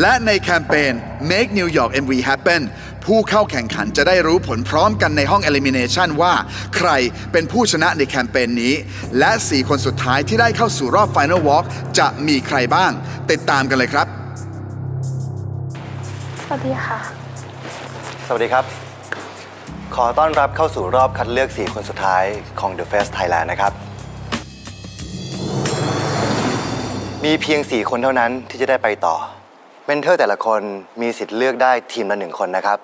และในแคมเปญ Make New York MV Happen ผู้เข้าแข่งขันจะได้รู้ผลพร้อมกันในห้อง Elimination ว่า ใครเป็นผู้ชนะในแคมเปญนี้ และ 4 คนสุดท้ายที่ได้เข้าสู่รอบ Final Walk จะมีใครบ้าง ติดตามกันเลยครับ สวัสดีค่ะ สวัสดีครับ ขอต้อนรับเข้าสู่รอบคัดเลือก 4 คนสุดท้ายของ The Face Thailand นะครับ มีเพียง 4 คนเท่านั้นที่จะได้ไปต่อ เมนเทอร์แต่ละคนมีสิทธิ์เลือกได้ทีมละหนึ่งคนนะครับ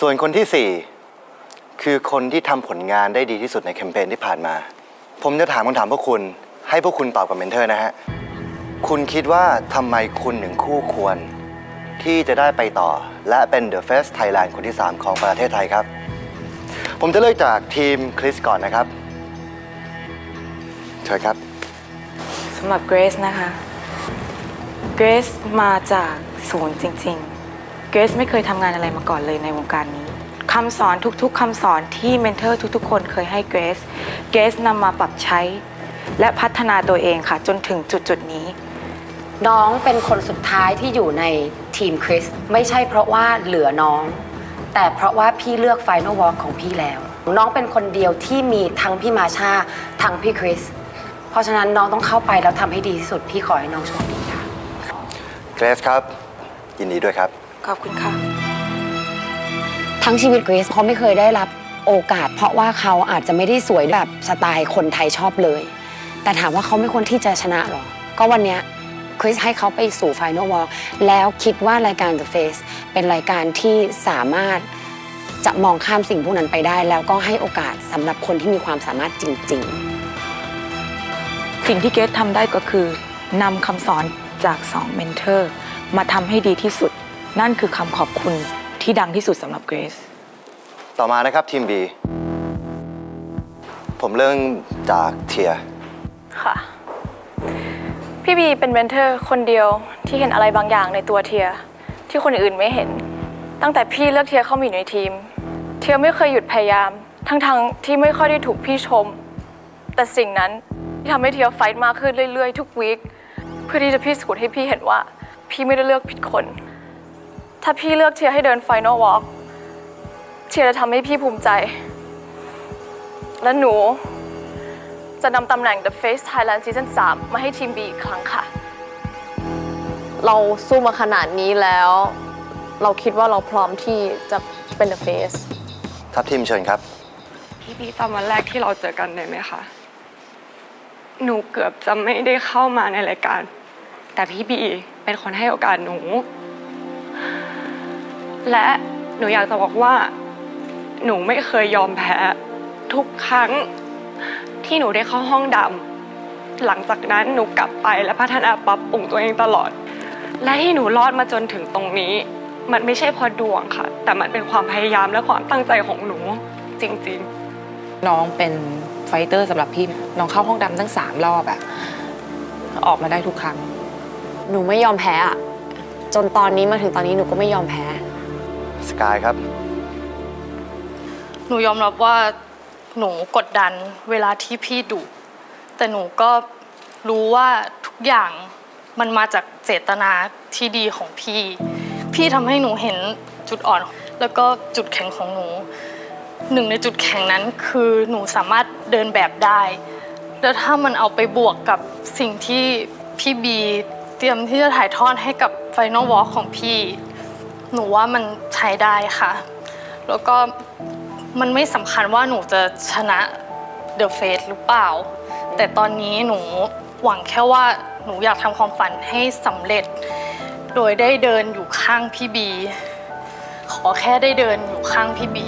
ส่วนคนที่ 4 คือคนที่ทำผลงานได้ดีที่สุดในแคมเปญที่ผ่านมา ผมจะถามคำถามพวกคุณ ให้พวกคุณตอบกับเมนเทอร์นะฮะ คุณคิดว่าทำไมคุณหนึ่งคู่ควร ที่จะได้ไปต่อ และเป็น The First Thailand คนที่ 3 ของประเทศไทยครับ ผมจะเริ่มจากทีมคริสก่อนนะครับเชิญครับสำหรับเกรซนะคะ เกรซมาจากศูนย์จริงๆ เกรซไม่เคยทำงานอะไรมาก่อนเลยในวงการนี้คำสอนทุกๆคำสอนที่เมนเทอร์ทุกๆ คนเคยให้เกรซ เกรซนำมาปรับใช้ และพัฒนาตัวเองค่ะ จนถึงจุดๆนี้ น้องเป็นคนสุดท้ายที่อยู่ในทีมคริส ไม่ใช่เพราะว่าเหลือน้อง แต่เพราะว่าพี่เลือก Final Walk ของพี่แล้ว น้องเป็นคนเดียวที่มีทั้งพี่มาชาทั้งพี่คริส เพราะฉะนั้นน้องต้องเข้าไปแล้วทำให้ดีที่สุดพี่ขอให้น้องโชคดี เกรซครับ ยินดีด้วยครับ ขอบคุณค่ะ ทั้งชีวิตเกรซเขาไม่เคยได้รับโอกาส เพราะว่าเขาอาจจะไม่ได้สวยแบบสไตล์คนไทยชอบเลย แต่ถามว่าเขาไม่ควรที่จะชนะหรอ ก็วันเนี้ยคริสให้เขาไปสู่ Final Walk แล้วคิดว่ารายการ The Face เป็นรายการที่สามารถจะมองข้ามสิ่งพวกนั้นไปได้ แล้วก็ให้โอกาสสำหรับคนที่มีความสามารถจริง ๆ สิ่งที่เกรซทำได้ก็คือนำคำสอน จากสองเมนเทอร์มาทำให้ดีที่สุด นั่นคือคำขอบคุณที่ดังที่สุดสำหรับเกรซต่อมานะครับทีม B ผมเริ่มจากเทียค่ะ พี่บีเป็นเมนเทอร์คนเดียวที่เห็นอะไรบางอย่างในตัวเทีย ที่คนอื่นไม่เห็น ตั้งแต่พี่เลือกเทียเข้ามาอยู่ในทีม เทียไม่เคยหยุดพยายาม ทั้งๆที่ไม่ค่อยได้ถูกพี่ชม แต่สิ่งนั้นที่ทำให้เทียไฟท์มากขึ้นเรื่อยๆ ทุกวีคเพื่อที่จะพิสูจน์ให้พี่เห็นว่า พี่ไม่ได้เลือกผิดคน ถ้าพี่เลือกเทียให้เดินไฟนอลวอล์กเทียจะทำให้พี่ภูมิใจ และหนูจะนำตำแหน่ง The Face Thailand Season 3 มาให้ทีม B อีกครั้งค่ะ เราสู้มาขนาดนี้แล้ว เราคิดว่าเราพร้อมที่จะเป็น the face ทัพทีมเชิญครับ พี่พีตอนวันแรกที่เราเจอกันได้ไหมคะ หนูเกือบจะไม่ได้เข้ามาในรายการ แต่พี่บีเป็นคนให้โอกาสหนู และหนูอยากจะบอกว่า หนูไม่เคยยอมแพ้ ทุกครั้งที่หนูได้เข้าห้องดำหลังจากนั้นหนูกลับไปและพัฒนาปรับปรุงตัวเองตลอด และที่หนูรอดมาจนถึงตรงนี้ มันไม่ใช่เพอดวงค่ะ แต่มันเป็นความพยายามและความตั้งใจของหนูจริงๆ น้องเป็นไฟเตอร์สำหรับพี่น้องเข้าห้องดำตั้งสามรอบอะออกมาได้ทุกครั้ง หนูไม่ยอมแพ้อะจนตอนนี้มาถึงตอนนี้หนูก็ไม่ยอมแพ้ สกายครับ หนูยอมรับว่าหนูกดดันเวลาที่พี่ดุแต่หนูก็รู้ว่าทุกอย่างมันมาจากเจตนาที่ดีของพี่ พี่ทำให้หนูเห็นจุดอ่อน แล้วก็จุดแข็งของหนู หนึ่งในจุดแข็งนั้นคือหนูสามารถเดินแบบได้ แล้วถ้ามันเอาไปบวกกับสิ่งที่พี่บีเตรียมที่จะถ่ายทอดให้กับไฟนอลวอลของพี่ หนูว่ามันใช้ได้ค่ะ แล้วก็มันไม่สำคัญว่าหนูจะชนะ The Face หรือเปล่า แต่ตอนนี้หนูหวังแค่ว่าหนูอยากทำความฝันให้สำเร็จ โดยได้เดินอยู่ข้างพี่บี ขอแค่ได้เดินอยู่ข้างพี่บี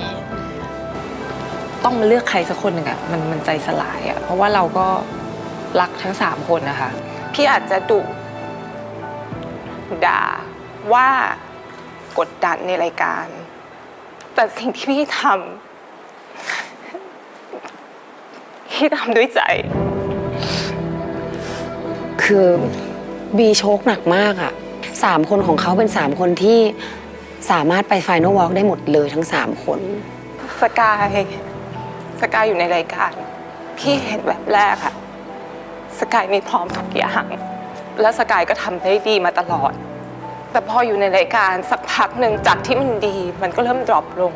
ต้องมาเลือกใครสักคนหนึ่งอะมันมันใจสลายอะเพราะว่าเราก็รักทั้งสามคนนะคะ พี่อาจจะดุ ด่าว่ากดดันในรายการ แต่สิ่งที่พี่ทำพี่ทำด้วยใจ คือบีโชคหนักมากอะสามคนของเขาเป็นสามคนที่สามารถไปไฟนอลวอล์กได้หมดเลยทั้งสามคน สกายสกายอยู่ในรายการ พี่เห็นแบบแรกอะสกายมีพร้อมทุกอย่าง และสกายก็ทำได้ดีมาตลอด แต่พออยู่ในรายการสักพักหนึ่งจากที่มันดี มันก็เริ่มดรอปลง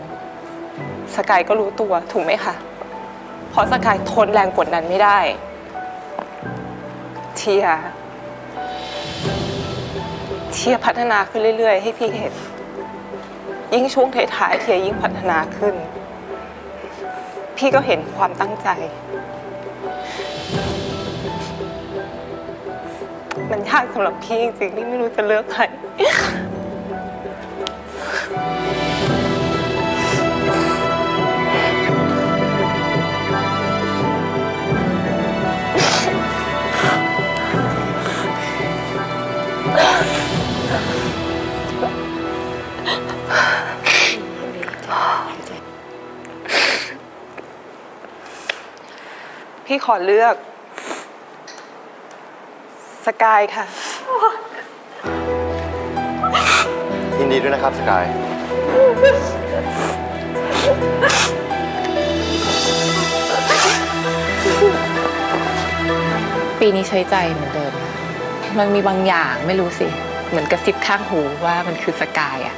สกายก็รู้ตัวถูกไหมคะเพราะสกายทนแรงกดดันไม่ได้เทียเทียพัฒนาขึ้นเรื่อย ๆ ให้พี่เห็นยิ่งช่วงท้ายๆเทียยิ่งพัฒนาขึ้น พี่ก็เห็นความตั้งใจ มันยากสำหรับพี่จริงๆที่ไม่รู้จะเลือกใคร พี่ขอเลือก สกายค่ะ ยินดีด้วยนะครับสกาย ปีนี้ใช้ใจเหมือนเดิม มันมีบางอย่างไม่รู้สิ เหมือนกระซิบข้างหูว่ามันคือสกายอะ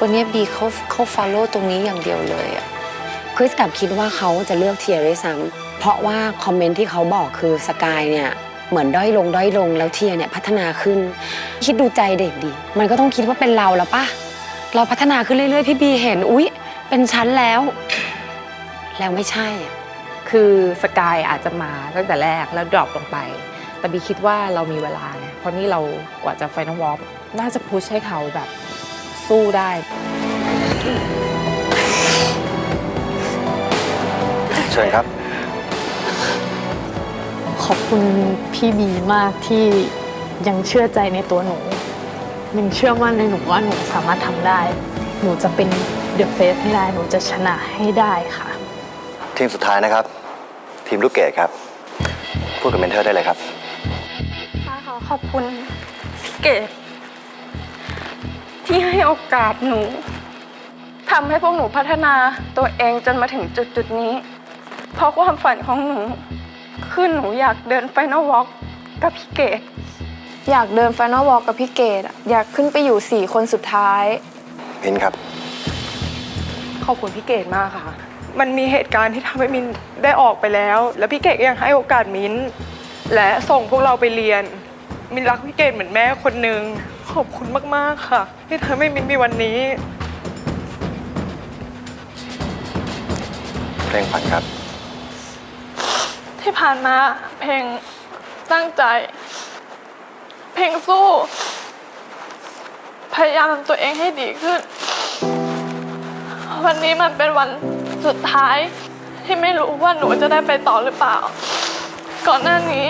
วันนี้บีเขาเขาฟอลโล่ตรงนี้อย่างเดียวเลยอะคริสกลับคิดว่าเขาจะเลือกเทียร์ด้วยซ้ำเพราะว่าคอมเมนต์ที่เขาบอกคือสกายเนี่ย เหมือนด้อยลงด้อยลงแล้วเทียร์เนี่ยพัฒนาขึ้น คิดดูใจเด็กดีมันก็ต้องคิดว่าเป็นเราแล้วปะเราพัฒนาขึ้นเรื่อยๆพี่บีเห็นอุ๊ย เป็นชั้นแล้ว แล้วไม่ใช่อะ คือสกายอาจจะมาตั้งแต่แรกแล้วดรอปลงไป แต่บีคิดว่าเรามีเวลาไงเพราะนี่เรากว่าจะไฟนอลวอล์น่าจะพุชให้เขาแบบสู้ได้ เชิญครับข อบคุณพี่บีมากที่ยังเชื่อใจในตัวหนูยังเชื่อมั่นในหนูว่าหนูสามารถทำได้ หนูจะเป็นเดอะเฟสให้ได้ หนูจะชนะให้ได้ค่ะ ทีมสุดท้ายนะครับ ทีมลูกเกดครับ พูดกับเมนเทอร์ได้เลยครับ ป้าขอขอบคุณพี่เกดที่ให้โอกาสหนูทำให้พวกหนูพัฒนาตัวเองจนมาถึงจุดจุดๆนี้ เพราะความฝันของหนู คือหนูอยากเดินไฟนอลวอล์กกับพี่เกดอยากเดิน f ฟน a ลวอลกับพี่เกดอะอยากขึ้นไปอยู่4คนสุดท้าย มินครับ ขอบคุณพี่เกดมากค่ะ มันมีเหตุการณ์ที่ทำให้มินได้ออกไปแล้ว แล้วพี่เกดก็ยังให้โอกาสมินและส่งพวกเราไปเรียน มินรักพี่เกดเหมือนแม่คนหนึ่งขอบคุณมากๆค่ะ ที่ทำให้มินมีวันนี้ เพลงขวัญครับที่ ผ่านมาเพลงตั้งใจ เพลงสู้ พยายามทำตัวเองให้ดีขึ้น วันนี้มันเป็นวันสุดท้ายที่ไม่รู้ว่าหนูจะได้ไปต่อหรือเปล่า ก่อนหน้านี้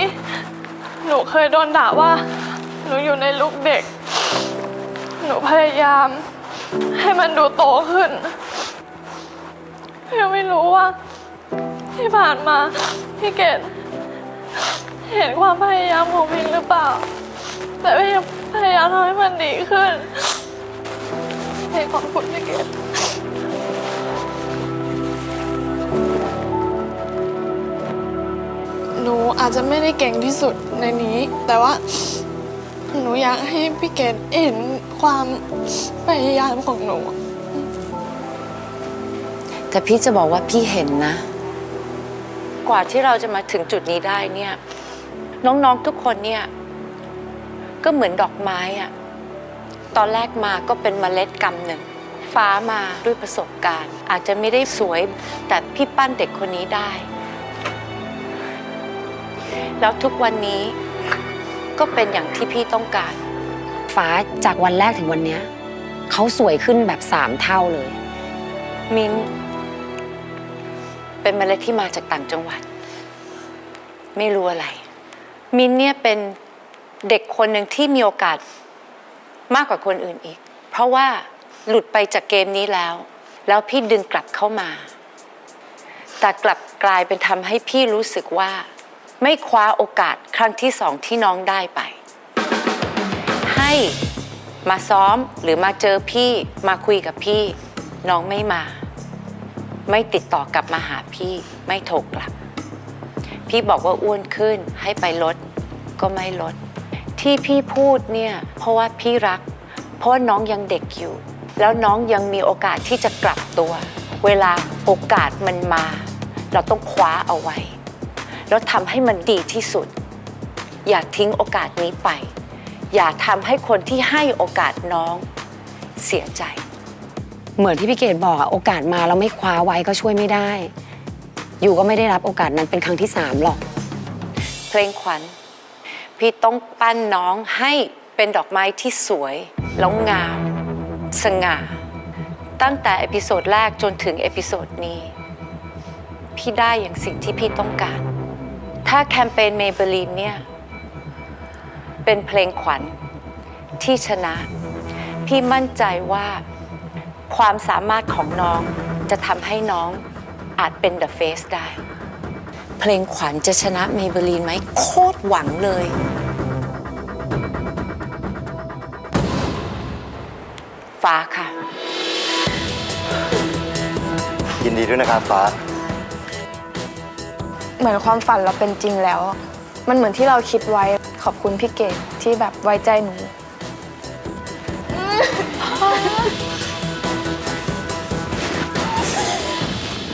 หนูเคยโดนด่าว่า หนูอยู่ในลุกเด็ก หนูพยายาม ให้มันดูโตขึ้นยังไม่รู้ว่า ที่ผ่านมาพี่เกดเห็นความพยายามของพิงหรือเปล่า แต่พี่ยังพยายามทำให้มันดีขึ้นเพลงขอบคุณพี่เกดหนูอาจจะไม่ได้เก่งที่สุดในนี้ แต่ว่าหนูอยากให้พี่เกดเห็นความพยายามของหนู แต่พี่จะบอกว่าพี่เห็นนะ กว่าที่เราจะมาถึงจุดนี้ได้เนี่ย น้องๆทุกคนเนี่ย ก็เหมือนดอกไม้อะตอนแรกมาก็เป็นเมล็ดกำหนึ่ง ฟ้ามาด้วยประสบการณ์ อาจจะไม่ได้สวยแต่พี่ปั้นเด็กคนนี้ได้ แล้วทุกวันนี้ก็เป็นอย่างที่พี่ต้องการ ฟ้าจากวันแรกถึงวันเนี้ยเขาสวยขึ้นแบบสามเท่าเลย มิ้น เป็นเมล็ดที่มาจากต่างจังหวัด ไม่รู้อะไร มินเนี่ยเป็นเด็กคนหนึ่งที่มีโอกาสมากกว่าคนอื่นอีก เพราะว่าหลุดไปจากเกมนี้แล้ว แล้วพี่ดึงกลับเข้ามา แต่กลับกลายเป็นทำให้พี่รู้สึกว่า ไม่คว้าโอกาสครั้งที่สองที่น้องได้ไป ให้มาซ้อมหรือมาเจอพี่มาคุยกับพี่ น้องไม่มา ไม่ติดต่อกลับมาหาพี่ไม่โทรกลับ พี่บอกว่าอ้วนขึ้นให้ไปลดก็ไม่ลด ที่พี่พูดเนี่ยเพราะว่าพี่รัก เพราะว่าน้องยังเด็กอยู่ แล้วน้องยังมีโอกาสที่จะกลับตัว เวลาโอกาสมันมา เราต้องคว้าเอาไว้ แล้วทำให้มันดีที่สุด อย่าทิ้งโอกาสนี้ไป อย่าทำให้คนที่ให้โอกาสน้องเสียใจ เหมือนที่พี่เกดบอกอะโอกาสมาแล้วไม่คว้าไว้ก็ช่วยไม่ได้ อยู่ก็ไม่ได้รับโอกาสนั้นเป็นครั้งที่สามหรอก เพลงขวัญ พี่ต้องปั้นน้องให้เป็นดอกไม้ที่สวย แล้วงาม สง่า ตั้งแต่เอพิโซดแรกจนถึงเอพิโซดนี้ พี่ได้อย่างสิ่งที่พี่ต้องการ ถ้าแคมเปญเมเบลีนเนี่ย เป็นเพลงขวัญที่ชนะ พี่มั่นใจว่า ความสามารถของน้องจะทำให้น้องอาจเป็นเดอะเฟสได้ เพลงขวัญจะชนะเมเบลีนไหมโคตรหวังเลย ฟ้าค่ะ ยินดีด้วยนะครับฟ้า เหมือนความฝันเราเป็นจริงแล้ว มันเหมือนที่เราคิดไว้ขอบคุณพี่เกดที่แบบไว้ใจหนู